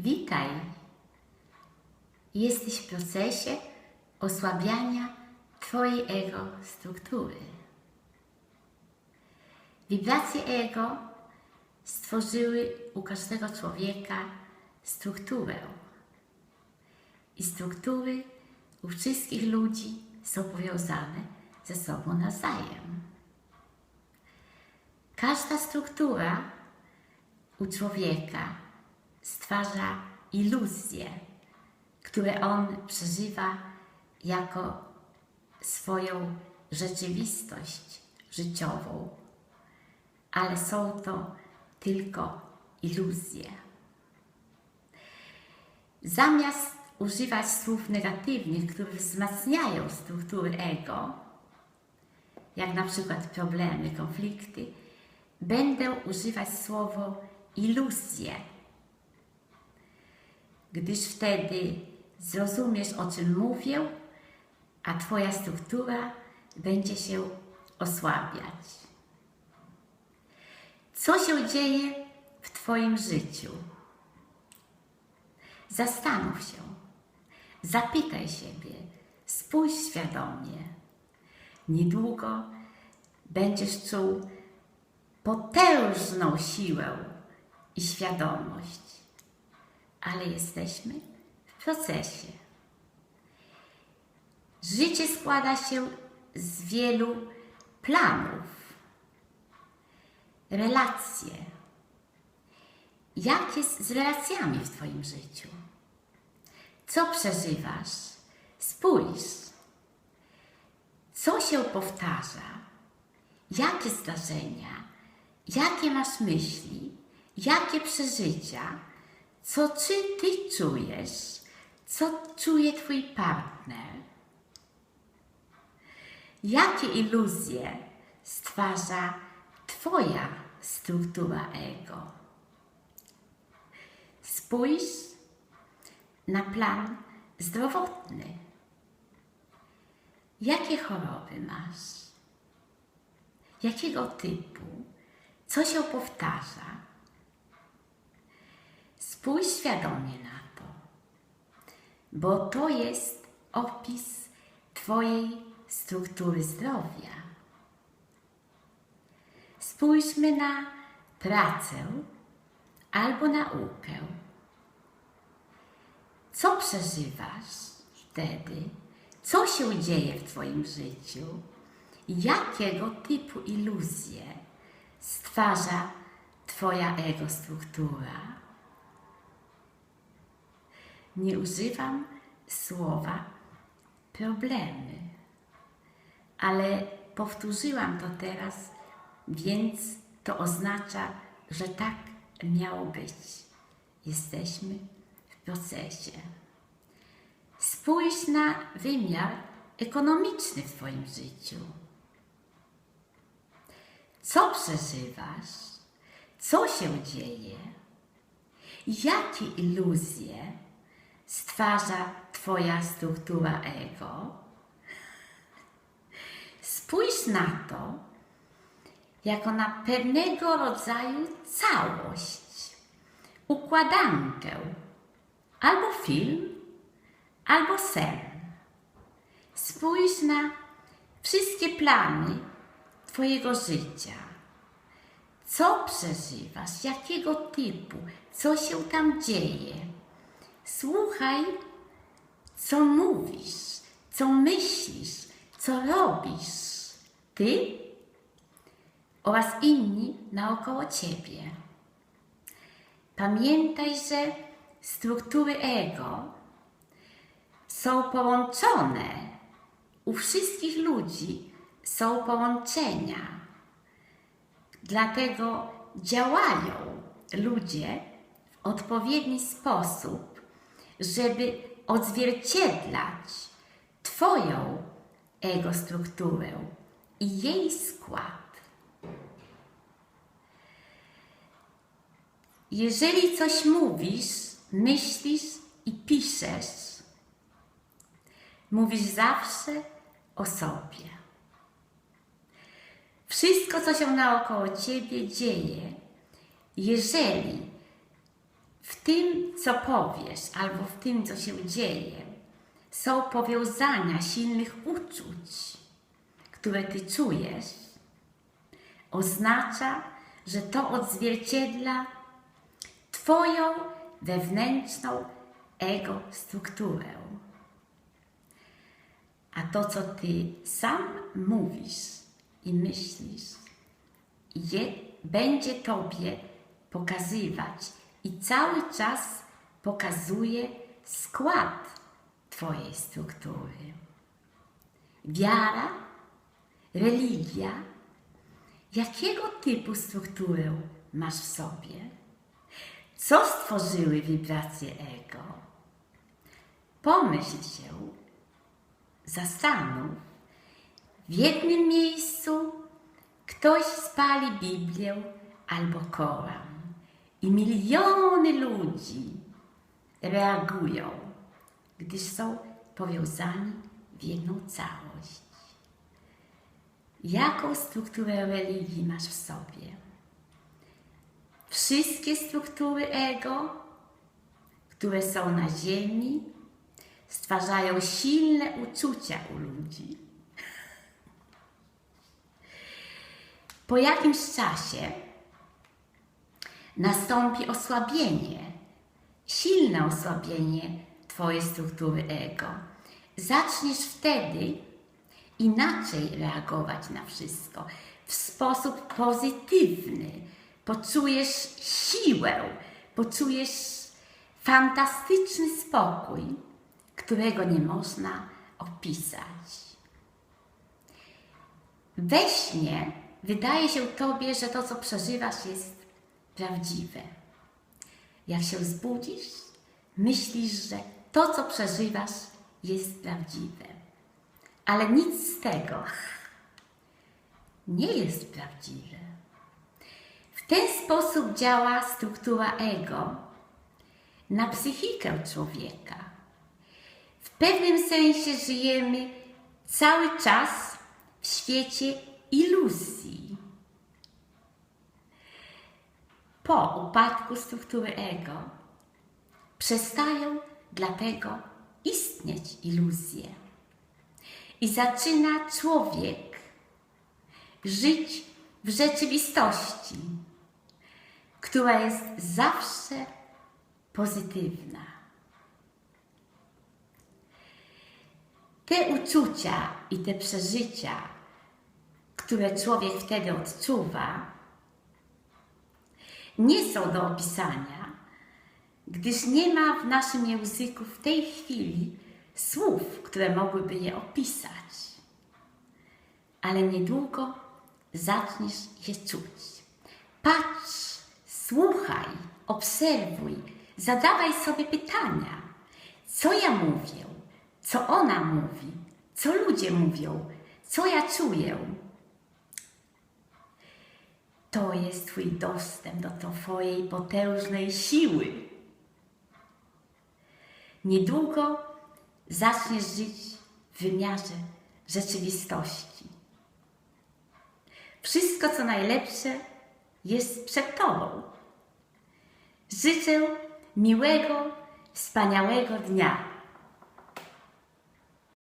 Witaj. Jesteś w procesie osłabiania Twojej ego struktury. Wibracje ego stworzyły u każdego człowieka strukturę. I struktury u wszystkich ludzi są powiązane ze sobą nawzajem. Każda struktura u człowieka stwarza iluzje, które on przeżywa jako swoją rzeczywistość życiową, ale są to tylko iluzje. Zamiast używać słów negatywnych, które wzmacniają struktury ego, jak na przykład problemy, konflikty, będę używać słowo iluzje, gdyż wtedy zrozumiesz, o czym mówię, a Twoja struktura będzie się osłabiać. Co się dzieje w Twoim życiu? Zastanów się, zapytaj siebie, spójrz świadomie. Niedługo będziesz czuł potężną siłę i świadomość, ale jesteśmy w procesie. Życie składa się z wielu planów, relacje. Jak jest z relacjami w Twoim życiu? Co przeżywasz? Spójrz. Co się powtarza? Jakie zdarzenia? Jakie masz myśli? Jakie przeżycia? Co czy Ty czujesz? Co czuje Twój partner? Jakie iluzje stwarza Twoja struktura ego? Spójrz na plan zdrowotny. Jakie choroby masz? Jakiego typu? Co się powtarza? Spójrz świadomie na to, bo to jest opis Twojej struktury zdrowia. Spójrzmy na pracę albo naukę. Co przeżywasz wtedy? Co się dzieje w Twoim życiu? Jakiego typu iluzje stwarza Twoja ego struktura? Nie używam słowa problemy, ale powtórzyłam to teraz, więc to oznacza, że tak miało być. Jesteśmy w procesie. Spójrz na wymiar ekonomiczny w Twoim życiu. Co przeżywasz? Co się dzieje? Jakie iluzje stwarza Twoja struktura ego? Spójrz na to jako na pewnego rodzaju całość, układankę, albo film, albo sen. Spójrz na wszystkie plany Twojego życia. Co przeżywasz, jakiego typu, co się tam dzieje. Słuchaj, co mówisz, co myślisz, co robisz ty oraz inni naokoło ciebie. Pamiętaj, że struktury ego są połączone. U wszystkich ludzi są połączenia. Dlatego działają ludzie w odpowiedni sposób, żeby odzwierciedlać Twoją ego strukturę i jej skład. Jeżeli coś mówisz, myślisz i piszesz, mówisz zawsze o sobie. Wszystko, co się naokoło ciebie dzieje, jeżeli w tym, co powiesz, albo w tym, co się dzieje, są powiązania silnych uczuć, które ty czujesz, oznacza, że to odzwierciedla Twoją wewnętrzną ego strukturę. A to, co Ty sam mówisz i myślisz, je, będzie Tobie pokazywać i cały czas pokazuje skład Twojej struktury. Wiara, religia, jakiego typu strukturę masz w sobie? Co stworzyły wibracje ego? Pomyśl się, zastanów. W jednym miejscu ktoś spali Biblię albo Koran i miliony ludzi reagują, gdyż są powiązani w jedną całość. Jaką strukturę religii masz w sobie? Wszystkie struktury ego, które są na ziemi, stwarzają silne uczucia u ludzi. Po jakimś czasie nastąpi osłabienie, silne osłabienie Twojej struktury ego. Zaczniesz wtedy inaczej reagować na wszystko, w sposób pozytywny. Poczujesz siłę, poczujesz fantastyczny spokój, którego nie można opisać. We śnie wydaje się Tobie, że to, co przeżywasz, jest prawdziwe. Jak się zbudzisz, myślisz, że to, co przeżywasz, jest prawdziwe. Ale nic z tego nie jest prawdziwe. W ten sposób działa struktura ego na psychikę człowieka. W pewnym sensie żyjemy cały czas w świecie iluzji. Po upadku struktury ego przestają dlatego istnieć iluzje. I zaczyna człowiek żyć w rzeczywistości, która jest zawsze pozytywna. Te uczucia i te przeżycia, które człowiek wtedy odczuwa, nie są do opisania, gdyż nie ma w naszym języku w tej chwili słów, które mogłyby je opisać. Ale niedługo zaczniesz je czuć. Patrz, słuchaj, obserwuj, zadawaj sobie pytania. Co ja mówię? Co ona mówi? Co ludzie mówią? Co ja czuję? To jest Twój dostęp do Twojej potężnej siły. Niedługo zaczniesz żyć w wymiarze rzeczywistości. Wszystko, co najlepsze, jest przed Tobą. Życzę miłego, wspaniałego dnia.